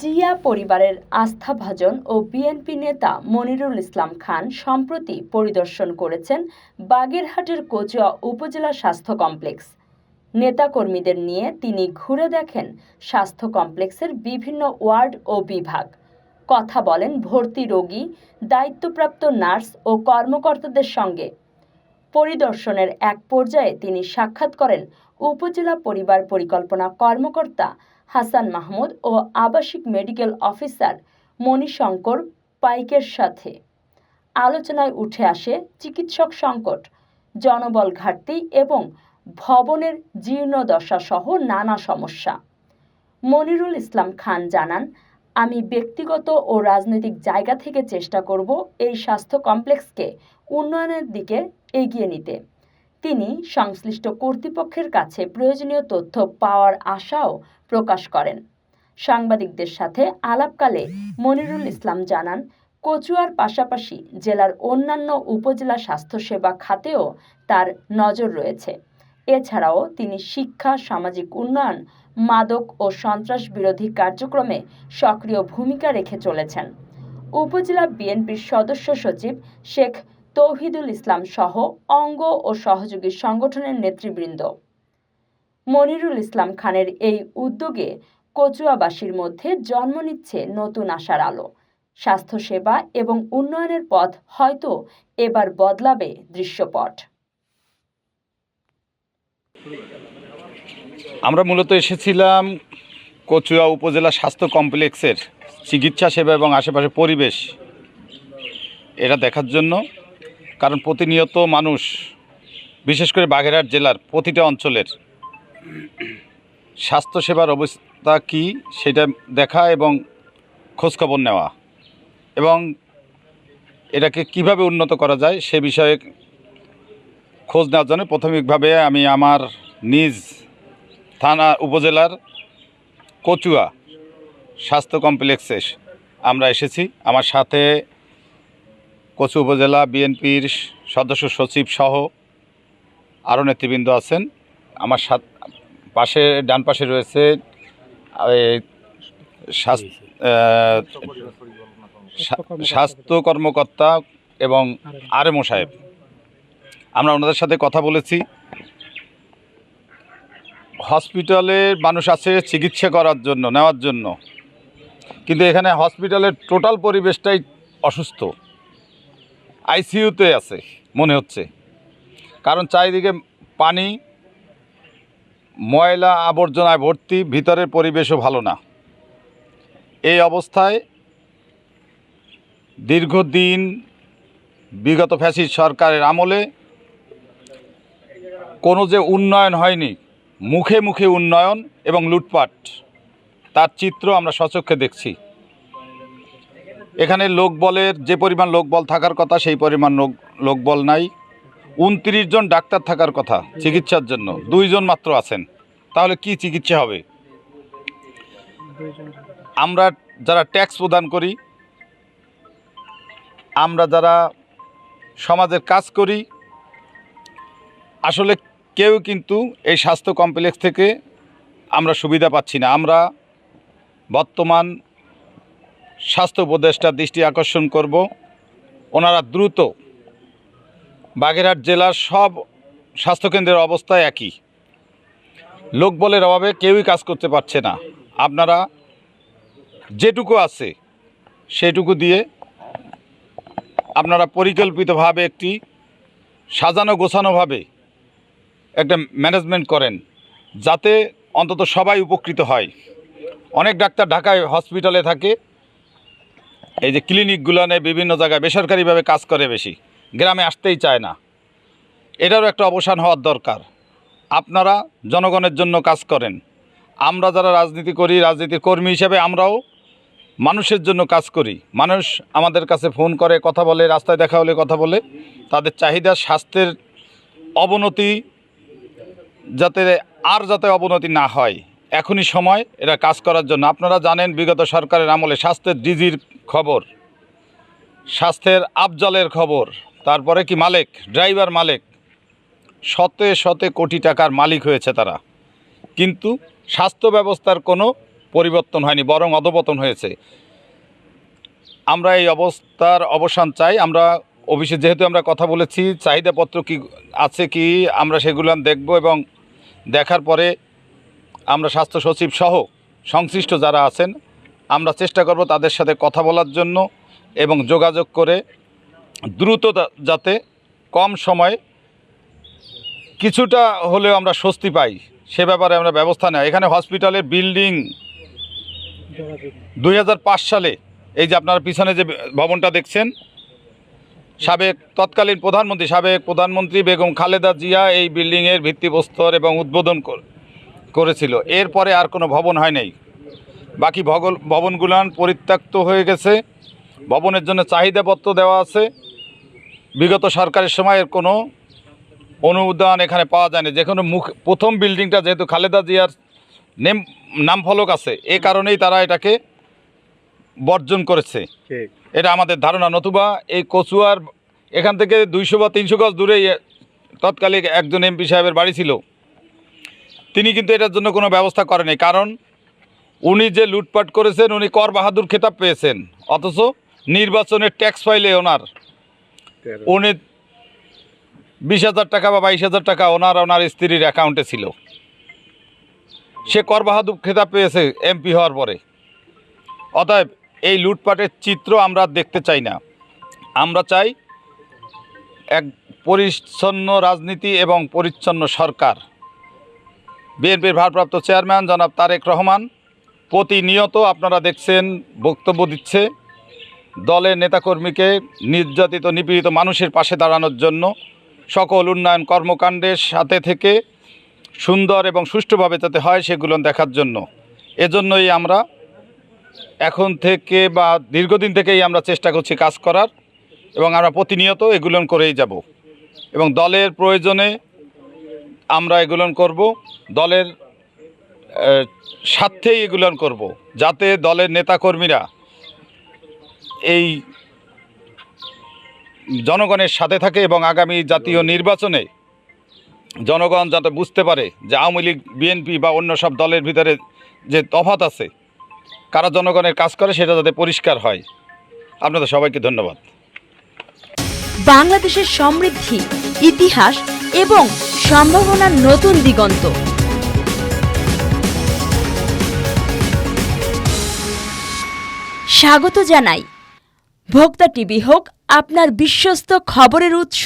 জিয়া পরিবারের আস্থাভাজন ও বিএনপি নেতা মনিরুল ইসলাম খান সম্প্রতি পরিদর্শন করেছেন বাগেরহাটের কচুয়া উপজেলা স্বাস্থ্য কমপ্লেক্স। নেতাকর্মীদের নিয়ে তিনি ঘুরে দেখেন স্বাস্থ্য কমপ্লেক্সের বিভিন্ন ওয়ার্ড ও বিভাগ। কথা বলেন ভর্তি রোগী, দায়িত্বপ্রাপ্ত নার্স ও কর্মকর্তাদের সঙ্গে। পরিদর্শনের এক পর্যায়ে তিনি সাক্ষাৎ করেন উপজেলা পরিবার পরিকল্পনা কর্মকর্তা হাসান মাহমুদ ও আবাসিক মেডিকেল অফিসার মণিশঙ্কর পাইকের সাথে। আলোচনায় উঠে আসে চিকিৎসক সংকট, জনবল ঘাটতি এবং ভবনের জীর্ণদশা সহ নানা সমস্যা। মনিরুল ইসলাম খান জানান, আমি ব্যক্তিগত ও রাজনৈতিক জায়গা থেকে চেষ্টা করব এই স্বাস্থ্য কমপ্লেক্সকে উন্নয়নের দিকে এগিয়ে নিতে। তিনি সংশ্লিষ্ট কর্তৃপক্ষের কাছে প্রয়োজনীয় তথ্য পাওয়ার আশাও প্রকাশ করেন। সাংবাদিকদের সাথে আলাপকালে মনিরুল ইসলাম জানান, কচুয়ার পাশাপাশি জেলার অন্যান্য উপজেলা স্বাস্থ্যসেবা খাতেও তার নজর রয়েছে। এছাড়াও তিনি শিক্ষা, সামাজিক উন্নয়ন, মাদক ও সন্ত্রাস বিরোধী কার্যক্রমে সক্রিয় ভূমিকা রেখে চলেছেন। উপজেলা বিএনপির সদস্য সচিব শেখ তৌহিদুল ইসলাম সহ অঙ্গ ও সহযোগী সংগঠনের নেতৃবৃন্দ। মনিরুল ইসলাম খানের এই উদ্যোগে কচুয়াবাসীর মধ্যে জন্ম নিচ্ছে নতুন আশার আলো। স্বাস্থ্যসেবা এবং উন্নয়নের পথ হয়তো এবার বদলাবে দৃশ্যপট। আমরা মূলত এসেছিলাম কচুয়া উপজেলা স্বাস্থ্য কমপ্লেক্সের চিকিৎসা সেবা এবং আশেপাশে পরিবেশ এটা দেখার জন্য, কারণ প্রতিনিয়ত মানুষ, বিশেষ করে বাগেরহাট জেলার প্রতিটা অঞ্চলের স্বাস্থ্যসেবার অবস্থা কী সেটা দেখা এবং খোঁজখবর নেওয়া। এবং এটাকে কীভাবে উন্নত করা যায় সে বিষয়ে খোঁজ নেওয়ার জন্য প্রাথমিকভাবে আমি আমার নিজ থানা উপজেলার কচুয়া স্বাস্থ্য কমপ্লেক্সে আমরা এসেছি। আমার সাথে কচু উপজেলা বিএনপির সদস্য সচিব সহ আরও নেতৃবৃন্দ আছেন। আমার সাথ পাশে, ডান পাশে রয়েছে স্বাস্থ্য কর্মকর্তা এবং আরএমও সাহেব। আমরা ওনাদের সাথে কথা বলেছি। হসপিটালে মানুষ আছে চিকিৎসা করার জন্য, নেওয়ার জন্য। কিন্তু এখানে হসপিটালের টোটাল পরিবেশটাই অসুস্থ। আইসিইউতে আছে, মনে হচ্ছে। কারণ চারিদিকে পানি ময়লা আবর্জনায় ভর্তি, ভিতরের পরিবেশও ভালো না। এই অবস্থায় দীর্ঘদিন বিগত ফ্যাসিস সরকারের আমলে কোনো যে উন্নয়ন হয়নি, মুখে মুখে উন্নয়ন এবং লুটপাট, তার চিত্র আমরা সচক্ষে দেখছি। এখানে লোকবলের যে পরিমাণ লোকবল থাকার কথা, সেই পরিমাণ লোকবল নাই। উনত্রিশ জন ডাক্তার থাকার কথা চিকিৎসার জন্য। দুইজন মাত্র আছেন। তাহলে কি চিকিৎসা হবে? আমরা যারা ট্যাক্স প্রদান করি, আমরা যারা সমাজের কাজ করি, আসলে কেউ কিন্তু এই স্বাস্থ্য কমপ্লেক্স থেকে আমরা সুবিধা পাচ্ছি না। আমরা বর্তমান স্বাস্থ্য উপদেষ্টার দৃষ্টি আকর্ষণ করব। ওনারা দ্রুত বাগেরহাট জেলার সব স্বাস্থ্যকেন্দ্রের অবস্থা একই। লোকবলের অভাবে কেউই কাজ করতে পারছে না। আপনারা যেটুকু আছে সেটুকু দিয়ে আপনারা পরিকল্পিতভাবে একটি সাজানো গোছানোভাবে একটা ম্যানেজমেন্ট করেন, যাতে অন্তত সবাই উপকৃত হয়। অনেক ডাক্তার ঢাকায় হসপিটালে থাকে, এই যে ক্লিনিকগুলোনে বিভিন্ন জায়গায় বেসরকারিভাবে কাজ করে বেশি। গ্রামে আসতেই চায় না। এটারও একটা অবসান হওয়ার দরকার। আপনারা জনগণের জন্য কাজ করেন। আমরা যারা রাজনীতি করি, রাজনীতির কর্মী হিসেবে আমরাও মানুষের জন্য কাজ করি। মানুষ আমাদের কাছে ফোন করে, কথা বলে, রাস্তায় দেখা হলে কথা বলে। তাদের চাহিদা, স্বাস্থ্যের অবনতি যাতে আর যাতে অবনতি না হয়। এখনই সময় এরা কাজ করার জন্য। আপনারা জানেন, বিগত সরকারের আমলে স্বাস্থ্যের ডিজির খবর, স্বাস্থ্যের আবজলের খবর। তারপরে কি মালিক? ড্রাইভার মালিক। শতে শতে কোটি টাকার মালিক হয়েছে তারা। কিন্তু স্বাস্থ্য ব্যবস্থার কোনো পরিবর্তন হয়নি, বরং অধপতন হয়েছে। আমরা এই অবস্থার অবসান চাই। আমরা অফিসে যেহেতু আমরা কথা বলেছি, চাহিদাপত্র কি আছে কি, আমরা সেগুলো দেখব এবং দেখার পরে আমরা স্বাস্থ্য সচিব সহ সংশ্লিষ্ট যারা আছেন, আমরা চেষ্টা করব তাদের সাথে কথা বলার জন্য এবং যোগাযোগ করে দ্রুত যাতে কম সময়ে কিছুটা হলেও আমরা স্বস্তি পাই, সে ব্যাপারে আমরা ব্যবস্থা নেই এখানে হসপিটালের বিল্ডিং দু হাজার পাঁচ সালে, এই যে আপনারা পিছনে যে ভবনটা দেখছেন, সাবেক তৎকালীন প্রধানমন্ত্রী, সাবেক প্রধানমন্ত্রী বেগম খালেদা জিয়া এই বিল্ডিংয়ের ভিত্তিপ্রস্তর এবং উদ্বোধন কর- করেছিল। এরপরে আর কোনো ভবন হয় নাই। বাকি ভবনগুলান পরিত্যক্ত হয়ে গেছে। ভবনের জন্য চাহিদাপত্র দেওয়া আছে। বিগত সরকারের সময়ের কোনো অনুদান এখানে পাওয়া যায়নি। যে কোনো মুখ প্রথম বিল্ডিংটা যেহেতু খালেদা জিয়ার নেম নাম ফলক আছে এ কারণেই তারা এটাকে বর্জন করেছে। এটা আমাদের ধারণা। নতুবা এই কচুয়ার এখান থেকে দুইশো বা তিনশো গজ দূরেই তৎকালিক একজন এমপি সাহেবের বাড়ি ছিল। তিনি কিন্তু এটার জন্য কোনো ব্যবস্থা করেনি। কারণ উনি যে লুটপাট করেছেন উনি কর বাহাদুর খেতাব পেয়েছেন। অথচ নির্বাচনের ট্যাক্স ফাইলে ওনার। উনি বিশ হাজার টাকা বা বাইশ হাজার টাকা ওনার ওনার স্ত্রীর অ্যাকাউন্টে ছিল। সে কর বাহাদুর খেতাব পেয়েছে এমপি হওয়ার পরে। অতএব এই লুটপাটের চিত্র আমরা দেখতে চাই না। আমরা চাই এক পরিচ্ছন্ন রাজনীতি এবং পরিচ্ছন্ন সরকার। বিএনপির ভারপ্রাপ্ত চেয়ারম্যান জনাব তারেক রহমান প্রতিনিয়ত আপনারা দেখছেন, বক্তব্য দিচ্ছে। দলের নেতাকর্মীকে নির্যাতিত, নিপীড়িত মানুষের পাশে দাঁড়ানোর জন্য সকল উন্নয়ন কর্মকাণ্ডের সাথে থেকে সুন্দর এবং সুষ্ঠুভাবে যাতে হয় সেগুলো দেখার জন্য। এজন্যই আমরা এখন থেকে বা দীর্ঘদিন থেকেই আমরা চেষ্টা করছি কাজ করার এবং আমরা প্রতিনিয়ত এগুলো করেই যাব। এবং দলের প্রয়োজনে আমরা এগুলো করব, দলের স্বার্থেই এগুলো করব। যাতে দলের নেতাকর্মীরা এই জনগণের সাথে থাকে এবং আগামী জাতীয় নির্বাচনে জনগণ যাতে বুঝতে পারে যে আওয়ামী লীগ, বিএনপি বা অন্য সব দলের ভিতরে যে তফাত আছে, কারা জনগণের কাজ করে সেটা যাতে পরিষ্কার হয়। আপনাদের সবাইকে ধন্যবাদ। বাংলাদেশের সমৃদ্ধি, ইতিহাস এবং সম্ভাবনার নতুন দিগন্ত। স্বাগত জানাই ভোক্তা টিভি হোক আপনার বিশ্বস্ত খবরের উৎস।